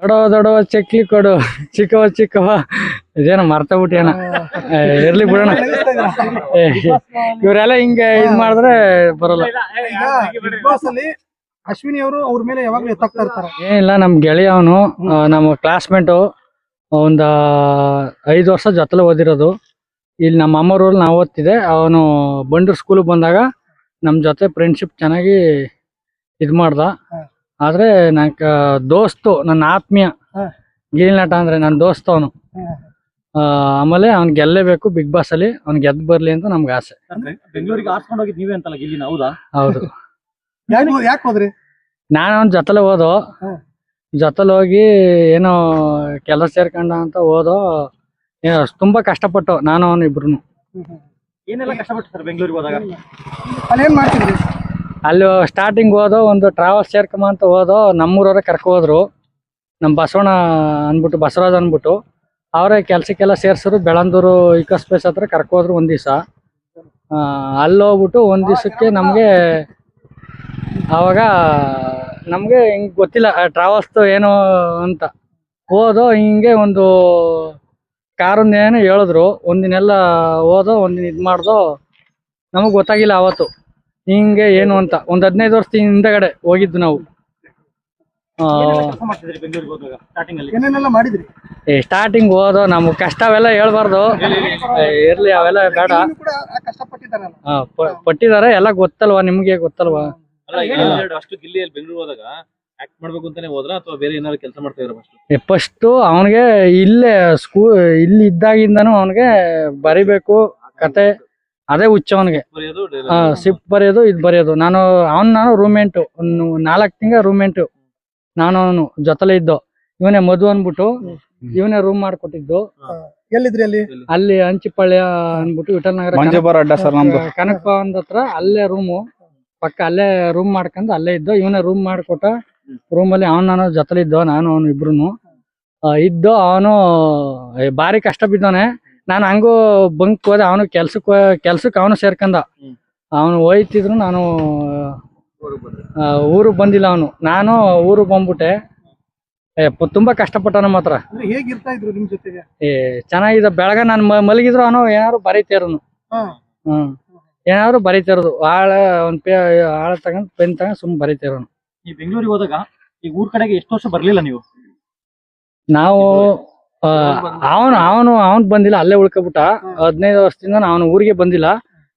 ದೊಡವ ದೊಡವ ಚಕ್ಲಿ ಕೊಡು. ಚಿಕ್ಕವ ಚಿಕ್ಕವ. ಇದೇನ ಮರ್ತ ಬಿಟ್ಟೇನ ಇರ್ಲಿ ಬಿಡೋಣ. ಇವರೆಲ್ಲ ಹಿಂಗೆ ಇದ್ ಮಾಡಿದ್ರೆ ಬರಲ್ಲ. ಅಶ್ವಿನಿ ಅವರು ಅವ್ರ ಮೇಲೆ ಯಾವಾಗ್ಲೂ ಎತ್ತಾಗ್ತಾ ಇರ್ತಾರೆ ಏನಿಲ್ಲ ನಮ್ ಗೆಳೆಯ ಅವನು ನಮ್ಮ ಕ್ಲಾಸ್ಮೇಟು ಒಂದ ಐದು ವರ್ಷ ಜೊತೆಲೆ ಓದಿರೋದು. ಇಲ್ಲಿ ನಮ್ಮ ಅಮ್ಮರೂರಲ್ಲಿ ನಾವು ಓದ್ತಿದ್ದೆ. ಅವನು ಬಂಡೂರ್ ಸ್ಕೂಲ್ ಬಂದಾಗ ನಮ್ ಜೊತೆ ಫ್ರೆಂಡ್ಶಿಪ್ ಚೆನ್ನಾಗಿ ಇದ್ ಮಾಡ್ದ. ಆದ್ರೆ ನಂಗೆ ದೋಸ್ತು ನನ್ನ ಆತ್ಮೀಯ ಹ. ಗಿಲ್ ನಟ ಅಂದ್ರೆ ನನ್ನ ದೋಸ್ತ ಅವನು. ಆಮೇಲೆ ಅವ್ನ್ ಗೆಲ್ಲೇಬೇಕು ಬಿಗ್ ಬಾಸ್ ಅಲ್ಲಿ ಅವ್ನ್ ಗೆದ್ ಬರ್ಲಿ ಅಂತ ನಮ್ಗೆ ಆಸೆ. ಬೆಂಗಳೂರಿಗೆ ಆರ್ಸ್ಕೊಂಡು ಹೋಗಿದ್ ನೀವೇ ಅಂತಲ್ಲ ಗಿಲ್ಲಿನ ಹೌದಾ? ಹೌದು. ಯಾಕೆ ಹೋದ್ರಿ? ನಾನು ಅವ್ನ ಜೊತೆಲೆ ಹೋದ ಜೊತಲ್ ಹೋಗಿ ಏನೋ ಕೆಲಸ ಸೇರ್ಕೊಂಡ ಅಂತ ಓದೋ ಏನೋ ತುಂಬಾ ಕಷ್ಟಪಟ್ಟು ನಾನು ಅವನು ಇಬ್ರು ಏನೆಲ್ಲ ಕಷ್ಟಪಟ್ಟು ಸರ್ ಬೆಂಗಳೂರಿಗೆ ಹೋದಾಗ? ಅಲ್ಲಿ ಏನ್ ಮಾಡ್ತಿದ್ರಿ? ಅಲ್ಲಿ ಸ್ಟಾರ್ಟಿಂಗ್ ಓದೋ ಒಂದು ಟ್ರಾವೆಲ್ಸ್ ಸೇರ್ಕೊಂಬ ಅಂತ ಓದೋ ನಮ್ಮೂರವ್ರೆ ಕರ್ಕೊ ಹೋದ್ರು ನಮ್ಮ ಬಸವಣ್ಣ ಅಂದ್ಬಿಟ್ಟು, ಬಸವರಾಜ್ ಅಂದ್ಬಿಟ್ಟು, ಅವರೇ ಕೆಲಸಕ್ಕೆಲ್ಲ ಸೇರ್ಸಿದ್ರು ಬೆಳಂದೂರು ಇಕೋ ಸ್ಪೇಸ್ ಹತ್ರ ಕರ್ಕೊ ಹೋದ್ರು ಒಂದ್ ದಿವಸ. ಅಲ್ಲಿ ಹೋಗ್ಬಿಟ್ಟು ಒಂದ್ ದಿವಸಕ್ಕೆ ನಮಗೆ ಆವಾಗ ನಮಗೆ ಹಿಂಗೆ ಗೊತ್ತಿಲ್ಲ ಟ್ರಾವೆಲ್ಸ್ದು ಏನೋ ಅಂತ. ಹೋದೋ ಹಿಂಗೆ ಒಂದು ಕಾರೊಂದು ಏನೋ ಹೇಳಿದ್ರು. ಒಂದಿನೆಲ್ಲ ಹೋದೋ, ಒಂದಿನ ಇದು ಮಾಡ್ದೋ ನಮಗೆ ಗೊತ್ತಾಗಿಲ್ಲ ಅವತ್ತು. ಹಿಂಗೆ ಏನು ಅಂತ ಒಂದ್ ಹದಿನೈದು ವರ್ಷ ಹಿಂದಗಡೆ ಹೋಗಿದ್ದು ನಾವು. ಸ್ಟಾರ್ಟಿಂಗ್ ಅಲ್ಲಿ? ಏನೇನೆಲ್ಲ ಮಾಡಿದ್ರಿ? ಸ್ಟಾರ್ಟಿಂಗ್ ಹೋದೋ ನಮ್ಗೆ ಕಷ್ಟ ಅವೆಲ್ಲ ಹೇಳ್ಬಾರ್ದು. ಇರ್ಲಿ ಅವೆಲ್ಲ ಬೇಡ. ಪಟ್ಟಿದಾರೆ ಎಲ್ಲ ಗೊತ್ತಲ್ವಾ ನಿಮ್ಗೆ ಗೊತ್ತಲ್ವಾ? ಅಲ್ಲ ಅಷ್ಟು ಗಿಲ್ಲಿಯಲ್ಲಿ ಬೆಂಗಳೂರು ಹೋದಾಗ ಆಕ್ಟ್ ಮಾಡ್ಬೇಕು ಅಂತಾನೆ ಹೋದ್ರ ಅಥವಾ ಬೇರೆ ಏನಾದ್ರು ಕೆಲಸ ಮಾಡ್ತಾ ಇದ್ರ ಫಸ್ಟ್ ಫಸ್ಟ್ ಅವನಿಗೆ ಇಲ್ಲೇ ಸ್ಕೂ ಇಲ್ಲಿ ಇದ್ದಾಗಿಂದನು ಅವನಿಗೆ ಬರಿಬೇಕು ಕತೆ. ಅದೇ ಹುಚ್ಚು ಅವನಿಗೆ. ಬರೆಯೋದು ಸಿಪ್ ಬರೆಯೋದು ಇದು ಬರೆಯೋದು. ನಾನು ಅವನ್ ನಾನು ರೂಮೆಂಟ್ ಒಂದು ನಾಲ್ಕು ತಿಂಗಳ ರೂಮೆಂಟು ನಾನು ಅವನು ಜೊತೆಲೆ ಇದ್ದು. ಇವನೇ ಮದುವೆ ಅಂದ್ಬಿಟ್ಟು ಇವನೇ ರೂಮ್ ಮಾಡ್ಕೊಟ್ಟಿದ್ದು. ಎಲ್ಲಿದ್ರಿ ಅಲ್ಲಿ? ಅಲ್ಲಿ ಹಂಚಿಪಾಳ್ಯ ಅಂದ್ಬಿಟ್ಟು ವಿಠಲ್ ನಗರ ಮಂಜುಬಾರ್ ಅಡ್ಡ ಸರ್ ನಮ್ದು. ಕನಕ ಭವನದ ಹತ್ರ ಅಲ್ಲೇ ರೂಮು ಪಕ್ಕ ಅಲ್ಲೇ ರೂಮ್ ಮಾಡ್ಕೊಂಡು ಅಲ್ಲೇ ಇದ್ದು. ಇವನೇ ರೂಮ್ ಮಾಡ್ಕೊಟ್ಟ ರೂಮಲ್ಲಿ ಅವನು ನಾನು ಜೊತೆಲಿದ್ದು ನಾನು ಅವನು ಇಬ್ರು ಇದ್ದು ಅವನು ಬಾರಿ ಕಷ್ಟ ಬಿದ್ದವನೆ. ನಾನು ಹಂಗೂ ಬಂಕ್ ಹೋದೆ ಅವನು ಕೆಲ್ಸಕ್ಕೆ ಕೆಲ್ಸಕ್ಕೆ ಅವನು ಸೇರ್ಕಂದ. ಅವನು ಹೋಯ್ತಿದ್ರು ನಾನು ಊರು ಬಂದಿಲ್ಲ ಅವನು. ನಾನು ಊರು ಬಂದ್ಬಿಟ್ಟೆ. ತುಂಬಾ ಕಷ್ಟಪಟ್ಟನ ಮಾತ್ರ ಹೇಗಿರ್ತಾ ಇದ್ರು ನಿಮ್ ಜೊತೆಗೆ? ಏ ಚೆನ್ನಾಗಿದೆ. ಬೆಳಗ ನಾನು ಮಲಗಿದ್ರು ಅವನು ಏನಾದ್ರು ಬರೀತಿರೋನು. ಹ್ಮ್. ಏನಾದ್ರು ಬರೀತಿರೋದು ಆಳ ಒಂದ್ ಪೇ ಆಳ ತಗೊಂಡ್ ಪೆನ್ ತಗೊಂಡ್ ಸುಮ್ ಬರೀತಿರೋನು ಈ ಬೆಂಗಳೂರಿಗೆ ಹೋದಾಗ ಈ ಊರ್ ಕಡೆಗೆ ಎಷ್ಟು ವರ್ಷ ಬರ್ಲಿಲ್ಲ ನೀವು? ನಾವು ಅವನು ಅವನು ಅವನ್ ಬಂದಿಲ್ಲ ಅಲ್ಲೇ ಉಳ್ಕೊಬಿಟ್ಟ. ಹದಿನೈದು ವರ್ಷದಿಂದ ಅವನು ಊರಿಗೆ ಬಂದಿಲ್ಲ.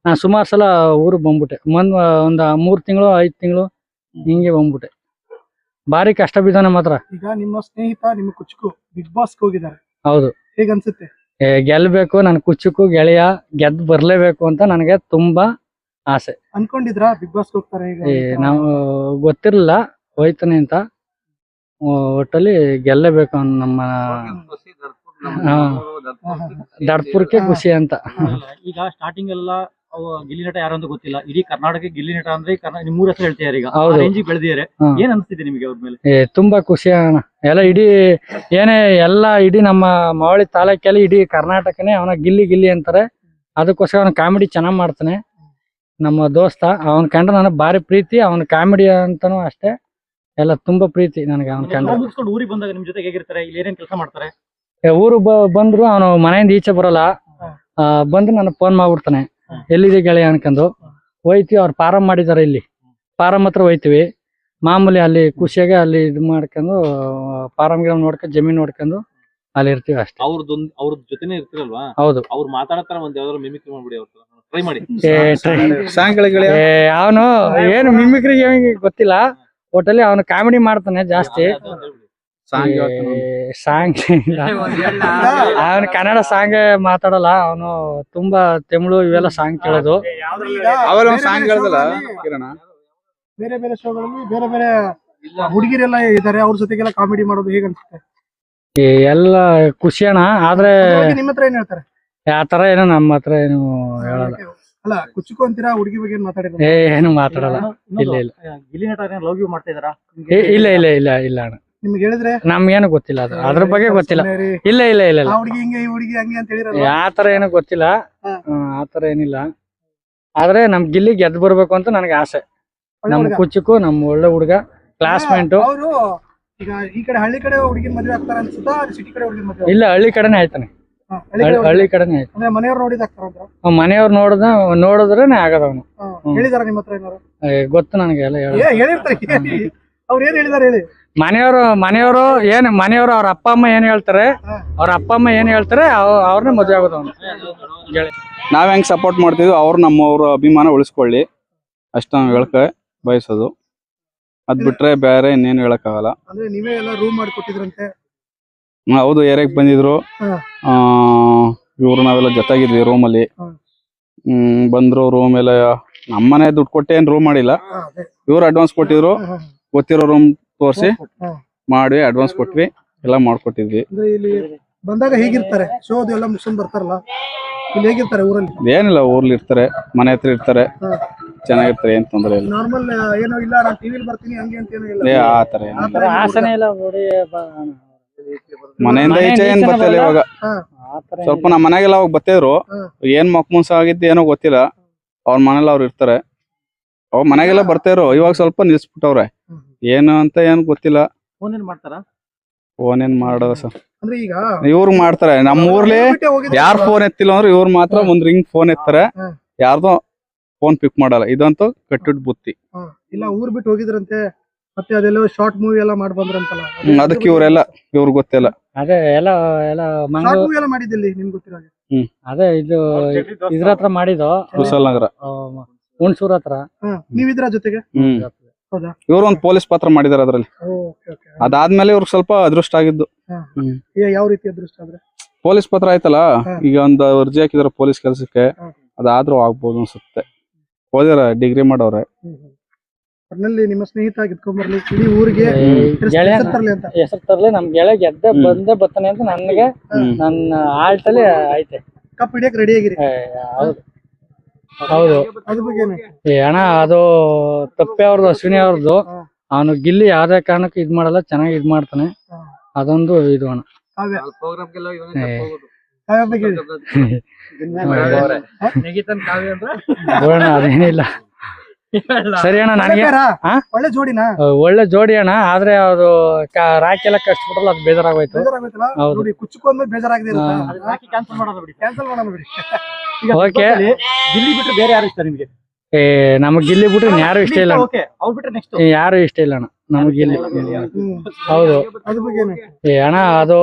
ನಾನು ಸುಮಾರು ಸಲ ಊರಿಗೆ ಬಂದ್ಬಿಟ್ಟೆ. ಒಂದ್ ಒಂದ್ ಮೂರ್ ತಿಂಗಳು ಐದ್ ತಿಂಗಳು ಹಿಂಗೆ ಬಂದ್ಬಿಟ್ಟೆ. ಬಾರಿ ಕಷ್ಟ ಬಿದ್ದಾನೆ ಮಾತ್ರ. ಈಗ ನಿಮ್ಮ ಸ್ನೇಹಿತ ನಿಮ್ಮ ಕುಚುಕು ಬಿಗ್ ಬಾಸ್ ಹೋಗಿದ್ದಾರೆ. ಹೌದು. ಹೇಗ ಅನ್ಸುತ್ತೆ? ಏ, ಗೆಲ್ಬೇಕು ನನ್ ಕುಚ್ಚುಕು ಗೆಳೆಯ ಗೆದ್ ಬರ್ಲೇಬೇಕು ಅಂತ ನನಗೆ ತುಂಬಾ ಆಸೆ. ಅನ್ಕೊಂಡಿದ್ರಾ ಬಿಗ್ ಬಾಸ್ ಹೋಗ್ತಾರೆ ನಾವು ಗೊತ್ತಿರಲಿಲ್ಲ ಹೋಯ್ತಾನೆ ಅಂತ. ಒಟ್ಟಲ್ಲಿ ಗೆಲ್ಲೇಬೇಕು ನಮ್ಮ. ದಡ್ಪುರಕ್ಕೆ ಖುಷಿ ಅಂತ. ಈಗ ಸ್ಟಾರ್ಟಿಂಗ್ ಎಲ್ಲ ಅವ ಗಿಲ್ಲಿ ನಟ ಯಾರು ಅಂತ ಗೊತ್ತಿಲ್ಲ. ಇಡೀ ಕರ್ನಾಟಕ ಗಿಲ್ಲಿ ನಟ ಅಂದ್ರೆ ಮೂರ್ ಹೆಸರು ಹೇಳ್ತಿದ್ದಾರೆ ಈಗ. ಬೆಳೆದಿದ್ದಾರೆ. ಏನ್ ಅನ್ಸ್ತಿದೆ ನಿಮಗೆ ಅವ್ರ ಮೇಲೆ? ಏ ತುಂಬಾ ಖುಷಿ ಅಣ್ಣ. ಎಲ್ಲ ಇಡೀ ಏನೇ ಎಲ್ಲ ಇಡೀ ನಮ್ಮ ಮಾವಳಿ ತಾಲೂಕಲ್ಲಿ ಇಡೀ ಕರ್ನಾಟಕನೇ ಅವನ ಗಿಲ್ಲಿ ಗಿಲ್ಲಿ ಅಂತಾರೆ. ಅದಕ್ಕೋಸ್ಕರ ಅವನ ಕಾಮಿಡಿ ಚೆನ್ನಾಗ್ ಮಾಡ್ತಾನೆ. ನಮ್ಮ ದೋಸ್ತ ಅವನ್ ಕಂಡ ನನಗೆ ಭಾರಿ ಪ್ರೀತಿ. ಅವನ ಕಾಮಿಡಿ ಅಂತಾನು ಅಷ್ಟೇ. ಎಲ್ಲ ತುಂಬಾ ಪ್ರೀತಿ ನನಗೆ ಅವನ್ ಕಂಡ್ರೆ. ಮುಗಿಸ್ಕೊಂಡು ಊರಿಗೆ ಬಂದಾಗ ನಿಮ್ ಜೊತೆ ಹೇಗಿರ್ತಾರೆ? ಇಲ್ಲಿ ಏನೇನ್ ಕೆಲಸ ಮಾಡ್ತಾರೆ? ಊರು ಬ ಬಂದ್ರು ಅವನು ಮನೆಯಿಂದ ಈಚೆ ಬರಲ್ಲ. ಆ, ಬಂದು ನನಗೆ ಫೋನ್ ಮಾಡ್ಬಿಡ್ತಾನೆ. ಎಲ್ಲಿದೆ ಗೆಳೆಯ ಅನ್ಕೊಂಡು ಹೋಯ್ತಿವಿ ಅವ್ರು ಪಾರಂ ಮಾಡಿದಾರೆ ಇಲ್ಲಿ. ಪಾರಂ ಹತ್ರ ಹೋಯ್ತಿವಿ. ಮಾಮೂಲಿ ಅಲ್ಲಿ ಖುಷಿಯಾಗಿ ಅಲ್ಲಿ ಇದು ಮಾಡ್ಕೊಂಡು ಪಾರಂ ಗಿರಂ ನೋಡ್ಕೊಂಡು ಜಮೀನ್ ನೋಡ್ಕೊಂಡು ಅಲ್ಲಿ ಇರ್ತೀವಿ ಅಷ್ಟೇ. ಅವ್ರದ್ದೊಂದ್ ಅವ್ರ ಜೊತೆನೆ ಇರ್ತಿರಲ್ವಾ? ಹೌದು. ಅವ್ರು ಮಾತಾಡತಾರ ಒಂದ್ ಯಾವ್ದಾದ್ರು ಮಿಮಿಕ್ರಿ ಮಾಡ್ಬಿಡಿ ಅವ್ರ ಟ್ರೈ ಮಾಡಿ. ಸಾಯಂಕಾಲ ಅವನು ಏನು ಮಿಮಿಕ್ರಿ ಗೊತ್ತಿಲ್ಲ. ಒಟ್ಟಲ್ಲಿ ಅವನು ಕಾಮಿಡಿ ಮಾಡ್ತಾನೆ ಜಾಸ್ತಿ. ಸಾಂಗ್ ಸಾಂಗ್ ಅವನು ಕನ್ನಡ ಸಾಂಗ್ ಮಾತಾಡಲ್ಲ ಅವನು ತುಂಬಾ ತಮಿಳು ಇವೆಲ್ಲ ಸಾಂಗ್ ಕೇಳೋದು. ಬೇರೆ ಸಾಂಗ್ ಬೇರೆ ಹೇಳ್ದಲ್ಲ ಕಿರಣ? ಬೇರೆ ಬೇರೆ ಶೋಗಳಲ್ಲಿ ಬೇರೆ ಬೇರೆ ಹುಡುಗಿರೆಲ್ಲ ಇದಾರೆ ಅವ್ರ ಜೊತೆಗೆಲ್ಲ ಕಾಮಿಡಿ ಮಾಡೋದು ಹೇಗ್ ಅನ್ಸುತ್ತೆ? ಎಲ್ಲ ಖುಷಿ ಅಣ್ಣ ಆದ್ರೆ ನಿಮ್ಮ ಹತ್ರ ಏನ್ ಹೇಳ್ತಾರೆ? ಆ ತರ ಏನು ನಮ್ಮ ಹತ್ರ ಏನು ಹೇಳಲ್ಲ. ಅಲ್ಲ ಕುಚುಕು ಅಂತೀರಾ ಹುಡುಗಿ ಬಗ್ಗೆ ಏನ್ ಏ ಏನು ಮಾತಾಡಲ್ಲ. ಇಲ್ಲ ಇಲ್ಲ. ಇಲ್ಲಿ ನಟ ಲವ್ ಯು ಮಾಡ್ತಾ ಇದಾರಾ ಇಲ್ಲ ಇಲ್ಲ ಇಲ್ಲ ಇಲ್ಲ ಅಣ್ಣ. ನಿಮ್ಗೆ ಹೇಳಿದ್ರೆ? ನಮ್ಗೇನು ಗೊತ್ತಿಲ್ಲ ಅದು. ಅದ್ರ ಬಗ್ಗೆ ಗೊತ್ತಿಲ್ಲ. ಇಲ್ಲ ಇಲ್ಲ ಇಲ್ಲ ಇಲ್ಲ. ಹುಡುಗಿ ಹಿಂಗೆ ಈ ಹುಡುಗಿ ಹಂಗೆ ಅಂತ ಹೇಳಿರಲ್ಲ ಆ ತರ ಏನು ಗೊತ್ತಿಲ್ಲ. ಆತರ ಆ ತರ ಏನಿಲ್ಲ. ಆದ್ರೆ ನಮ್ ಗಿಲ್ಲಿ ಗೆದ್ದು ಬರ್ಬೇಕು ಅಂತ ನನಗೆ ಆಸೆ. ನಮ್. ಕುಚ್ಚಕ್ಕೂ ನಮ್ ಒಳ್ಳೆ ಹುಡುಗ ಕ್ಲಾಸ್ಮೇಟ್ ಅವರು ಈಗ ಈ ಕಡೆ ಹಳ್ಳಿ ಕಡೆ ಹುಡುಗಿನ ಮದುವೆ ಆಗ್ತಾರ ಅನ್ಸುತ್ತಾ ಸಿಟಿ ಕಡೆ ಹುಡುಗಿನ ಮದುವೆ ಇಲ್ಲ ಹಳ್ಳಿ ಕಡೆನೇ ಆಯ್ತಾನೆ. ಹಳ್ಳಿ ಕಡೆ ಹಳ್ಳಿ- ಹಳ್ಳಿ ಕಡೆನೇ ಆಯ್ತು. ಅಂದ್ರೆ ಮನೆಯವ್ರು ನೋಡಿದ ನೋಡಿದ್ರೆ ಅವ್ನ್ ಮನೆಯವ್ರು ನೋಡಿದ ನೋಡಿದ್ರೇನೆ ಆಗದ ಅವನು. ಹೇಳಿದಾರ ನಿಮ್ಮ ಹತ್ರ ಏನಾರು ಗೊತ್ತು ನನಗೆ ಎಲ್ಲ ಹೇಳಿರ್ತಾರೆ ಹೇಳಿ. ಅವ್ರು ಏನ್ ಹೇಳಿದಾರೆ ಹೇಳಿ? ಮನೆಯವರು ಮನೆಯವರು ಏನ್ ಮನೆಯವರು ಅವ್ರ ಅಪ್ಪ ಅಮ್ಮ ಏನ್ ಹೇಳ್ತಾರೆ. ಅವ್ರ ಅಪ್ಪ ಅಮ್ಮ ಏನ್ ಹೇಳ್ತಾರೆ ಅವ್ರನ್ನ ಮದುವೆ ಆಗೋದು ಅವ್ನು. ನಾವ್ ಹೆಂಗ್ ಸಪೋರ್ಟ್ ಮಾಡ್ತಿದ್ವಿ ಅವ್ರು ನಮ್ಮವ್ರ ಅಭಿಮಾನ ಉಳಿಸ್ಕೊಳ್ಳಿ. ಅಷ್ಟ ನಾವ್ ಹೇಳ್ಕ ಬಯಸೋದು. ಅದ್ ಬಿಟ್ರೆ ಬೇರೆ ಇನ್ನೇನು ಹೇಳಕ್ಕಾಗಲ್ಲ. ಅಂದ್ರೆ ನೀವೇ ಎಲ್ಲ ರೂಮ್ ಮಾಡಿ ಕೊಟ್ಟಿದ್ರಂತೆ? ಹ್ಮ್, ಹೌದು ಏರಿಯಾಕ್ ಬಂದಿದ್ರು. ಹಾ. ಇವ್ರು ನಾವೆಲ್ಲ ಜೊತೆಗಿದ್ವಿ ರೂಮಲ್ಲಿ ಹಾ. ಹ್ಮ್ ಬಂದ್ರು ರೂಮ್ ಎಲ್ಲ ನಮ್ಮನೆ ದುಡ್ಡು ಕೊಟ್ಟೆ ಏನ್ ರೂಮ್ ಮಾಡಿಲ್ಲ. ಇವ್ರು ಅಡ್ವಾನ್ಸ್ ಕೊಟ್ಟಿದ್ರು. ಗೊತ್ತಿರೋ ರೂಮ್ ತೋರಿಸಿ ಮಾಡಿ ಅಡ್ವಾನ್ಸ್ ಕೊಟ್ವಿ ಎಲ್ಲ ಮಾಡ್ಕೊಟ್ಟಿದ್ವಿ. ಅಂದ್ರೆ ಇಲ್ಲಿ ಬಂದಾಗ ಹೇಗಿರ್ತಾರೆ? ಶೋ ಅದು ಎಲ್ಲ ಮುಗಿಸ್ಕೊಂಡ್ ಬರ್ತಾರಲ್ಲ? ಇಲ್ಲಿ ಹೇಗಿರ್ತಾರೆ ಊರಲ್ಲಿ? ಏನಿಲ್ಲ ಊರ್ಲಿ ಇರ್ತಾರೆ ಮನೆ ಹತ್ರ ಇರ್ತಾರೆ. ಚೆನ್ನಾಗಿರ್ತಾರೆ ಏನ್ ತೊಂದ್ರೆ ಇಲ್ಲ. ನಾರ್ಮಲ್ ಏನೋ ಇಲ್ಲ ನಾನು ಟಿವಿಲಿ ಬರ್ತೀನಿ ಹಂಗೆ ಅಂತ ಏನೋ ಇಲ್ಲ. ಏ ಆತರ ಏನು ಆ ತರ ಇಲ್ಲ ನೋಡಿ ಮನೆಯಿಂದ ಈಚೆ ಏನ್ ಬರ್ತಿಲ್ಲ ಇವಾಗ. ಸ್ವಲ್ಪ ನಮ್ಮ ಮನೆಗೆಲ್ಲ ಅವಾಗ ಬತ್ತಿದ್ರು. ಏನ್ ಮಕ್ಮುನ್ಸ ಆಗಿದ್ದು ಏನೋ ಗೊತ್ತಿಲ್ಲ. ಅವ್ರ ಮನೇಲಿ ಅವ್ರು ಇರ್ತಾರೆ. ಅವ್ರ ಮನೆಗೆಲ್ಲ ಬರ್ತಿದ್ರು ಇವಾಗ ಸ್ವಲ್ಪ ನಿಲ್ಸ್ಬಿಟ್ಟವ್ರೆ. ಏನು ಅಂತ ಏನ್ ಗೊತ್ತಿಲ್ಲ. ಫೋನ್ ಏನ್ ಮಾಡ್ತಾರಾ? ಫೋನ್ ಏನ್ ಮಾಡೋದ ಸರ್. ಅಂದ್ರೆ ಈಗ ಇವ್ರು ಮಾಡ್ತಾರೆ. ನಮ್ಮ ಊರ್ಲಿ ಯಾರ್ ಫೋನ್ ಎತ್ತಿಲ್ಲ ಅಂದ್ರೆ ಇವ್ರು ಮಾತ್ರ ಒಂದ್ ರಿಂಗ್ ಫೋನ್ ಎತ್ತಾರೆ. ಯಾರ್ದೋ ಫೋನ್ ಪಿಕ್ ಮಾಡಲ್ಲ. ಇದಂತೂ ಕಟ್ಟಿಟ್ ಬುತ್ತಿ. ಇಲ್ಲ ಊರ್ ಬಿಟ್ಟು ಹೋಗಿದ್ರಂತೆ. ಮತ್ತೆ ಅದೆಲ್ಲ ಶಾರ್ಟ್ ಮೂವಿ ಎಲ್ಲ ಮಾಡಿ ಬಂದ್ರಂತಲ್ಲ. ಅದಕ್ಕೆ ಇವರೆಲ್ಲ ಇವ್ರ ಗೊತ್ತಿಲ್ಲ. ಅದೇ ಎಲ್ಲ ಎಲ್ಲ ಶಾರ್ಟ್ ಮಂಗ್ಳೂರ್ ಮೂವಿ ಎಲ್ಲ ಮಾಡಿದ್ದಿಲ್ಲಿ ನಿಮ್ಗೆ ಗೊತ್ತಿರೋ ಹಾಗೆ. ಅದೇ ಇದು ಇದ್ರ ಹತ್ರ ಮಾಡಿದ್ದು. ನಗರ. ಹುಣಸೂರ್ ಹತ್ರ. ನೀವಿದ್ರ ಜೊತೆಗೆ? ಹ್ಮ್. ಹೌದಾ? ಇವ್ರು ಒಂದ್ ಪೊಲೀಸ್ ಪಾತ್ರ ಮಾಡಿದಾರೆ ಅದ್ರಲ್ಲಿ. Okay okay. ಅದಾದ್ಮೇಲೆ ಇವ್ರಿಗೆ ಸ್ವಲ್ಪ ಅದೃಷ್ಟ ಆಗಿದ್ದು. ಯಾವ ರೀತಿ ಅದೃಷ್ಟ ಆದ್ರೆ? ಪೊಲೀಸ್ ಪತ್ರ ಆಯ್ತಲ್ಲ? ಈಗ ಒಂದು ಅರ್ಜಿ ಹಾಕಿದಾರೆ ಪೊಲೀಸ್ ಕೆಲ್ಸಕ್ಕೆ. ಹಾ. ಅದಾದ್ರೂ ಆಗ್ಬೋದು ಅನ್ಸುತ್ತೆ. ಓದಿದಾರ ಡಿಗ್ರಿ ಮಾಡವ್ರೆ. ಒಟ್ನಲ್ಲಿ ನಿಮ್ಮ ಸ್ನೇಹಿತ ಆಗಿದ್ಕೊಂಬರ್ಲಿ ಇಡೀ ಊರಿಗೆ ಗೆಳೆಯ ಹೆಸರು ತರ್ಲಿ ಅಂತ. ಹೆಸರು ತರ್ಲಿ ನಮ್ ಗೆಳೆಯ ಗೆದ್ದೆ. ಬಂದೇ ಬರ್ತಾನೆ ಅಂತ ನನಗೆ ನನ್ನ ಆಲ್ಟಲ್ಲಿ ಐತೆ. ಕಪ್ ಹಿಡಿಯಕ್ ರೆಡಿ ಆಗಿರಿ. ಏ, ಹೌದು. ಹೌದು. ಅದ್ರ ಏ ಅಣ್ಣ ಅದು ತಪ್ಪೆ ಅವ್ರದ್ದು ಅಶ್ವಿನಿ ಅವ್ರದ್ದು. ಅವನು ಗಿಲ್ಲಿ ಯಾವ್ದೇ ಕಾರಣಕ್ಕೂ ಇದ್ ಮಾಡಲ್ಲ ಚೆನ್ನಾಗಿ ಇದ್ ಮಾಡ್ತಾನೆ. ಅದೊಂದು ಇದು ಅಣ್ಣ. ಕಾವ್ಯ. ಏ. ಕಾವ್ಯ ಬಗ್ಗೆ ಹೇಳಿ. ನೋಡೋಣ ಅದೇನಿಲ್ಲ. ಸರಿ ಅಣ್ಣ ಒಳ್ಳೆ ನನಗೆ? ಹಾ? ಒಳ್ಳೆ ಜೋಡಿನಾ? ಒಳ್ಳೆ ಜೋಡಿ ಅಣ್ಣ ಆದ್ರೆ ಅದು ಕ- ರಾಖಿ ಎಲ್ಲ ಕಟ್ಸ್ಬಿಟ್ರಲ್ಲ ಅದು ಬೇಜಾರಾಗೋಯ್ತು. ಹೌದು. ನೋಡಿ ಕುಚ್ಚಕೊಂಡ್ಮೇಲೆ ಬೇಜಾರಾಗಿದೆ ಹಾ. ಕ್ಯಾನ್ಸಲ್ ಮಾಡೋದು ಬಿಡಿ. ಕ್ಯಾನ್ಸಲ್ ಮಾಡೋಣ ಬಿಡಿ. ಗಿಲ್ಲಿ ಬಿಟ್ರೆ ಬೇರೆ ಯಾರು ಇಷ್ಟ ನಿಮ್ಗೆ? ಏ ನಮಗ್ ಗಿಲ್ಲಿ ಬಿಟ್ರೆ ಯಾರು ಇಷ್ಟ ಇಲ್ಲ ಅಣ್ಣ. ಓಕೆ ಅವ್ರು ಬಿಟ್ರೆ ನೆಕ್ಸ್ಟ್ ಏ, ಯಾರು ಇಷ್ಟ ಇಲ್ಲ ಅಣ್ಣ. ನಮಗ್ ಗಿಲ್ಲಿ. ಹೌದು. ಅದ್ರ ಏ ಅಣ್ಣ ಅದು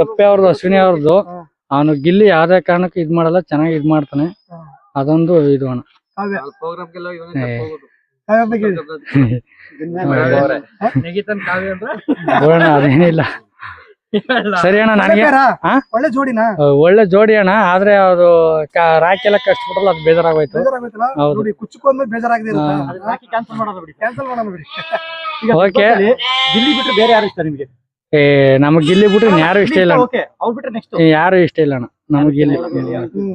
ತಪ್ಪೆ ಅವ್ರದ್ದು ಅಶ್ವಿನಿ ಅವ್ರದ್ದು. ಅವನು ಗಿಲ್ಲಿ ಯಾವ್ದೇ ಕಾರಣಕ್ಕೂ ಇದ್ ಮಾಡಲ್ಲ ಚೆನ್ನಾಗಿ ಇದ್ ಮಾಡ್ತಾನೆ. ಅದೊಂದು ಇದು ಅಣ್ಣ. ಕಾವ್ಯ. ಏ. ಕಾವ್ಯ ಬಗ್ಗೆ ಹೇಳಿ. ನೋಡೋಣ ಅದೇನಿಲ್ಲ. ಸರಿ ಅಣ್ಣ ಒಳ್ಳೆ ನನಗೆ ಒಳ್ಳೆ ಜೋಡಿನಾ? ಒಳ್ಳೆ ಜೋಡಿ ಅಣ್ಣ ಆದ್ರೆ ಅದು ರಾಕಿ ಎಲ್ಲ ಬಿಡಲ್ಲ ಅದು ಬೇಜಾರಾಗೋಯ್ತು. ಹೌದು. ಬೇಜಾರಾಗಿದೆ. ಕ್ಯಾನ್ಸಲ್ ಮಾಡೋದು ಬಿಡಿ. ಕ್ಯಾನ್ಸಲ್ ಬಿಡಿ. ಗಿಲ್ಲಿ ಬಿಟ್ರೆ ಬೇರೆ ಯಾರು ಇಷ್ಟ ನಿಮ್ಗೆ? ಏ ನಮಗ್ ಗಿಲ್ಲಿ ಬಿಟ್ರೆ ಯಾರು ಇಷ್ಟ ಇಲ್ಲ ಅಣ್ಣ. ಓಕೆ ಅವ್ರು ಬಿಟ್ರೆ ನೆಕ್ಸ್ಟ್ ಯಾರು ಇಷ್ಟ ಇಲ್ಲ ಅಣ್ಣ ನಮಗೆ ಗಿಲ್ಲಿ. ಹ್ಮ್.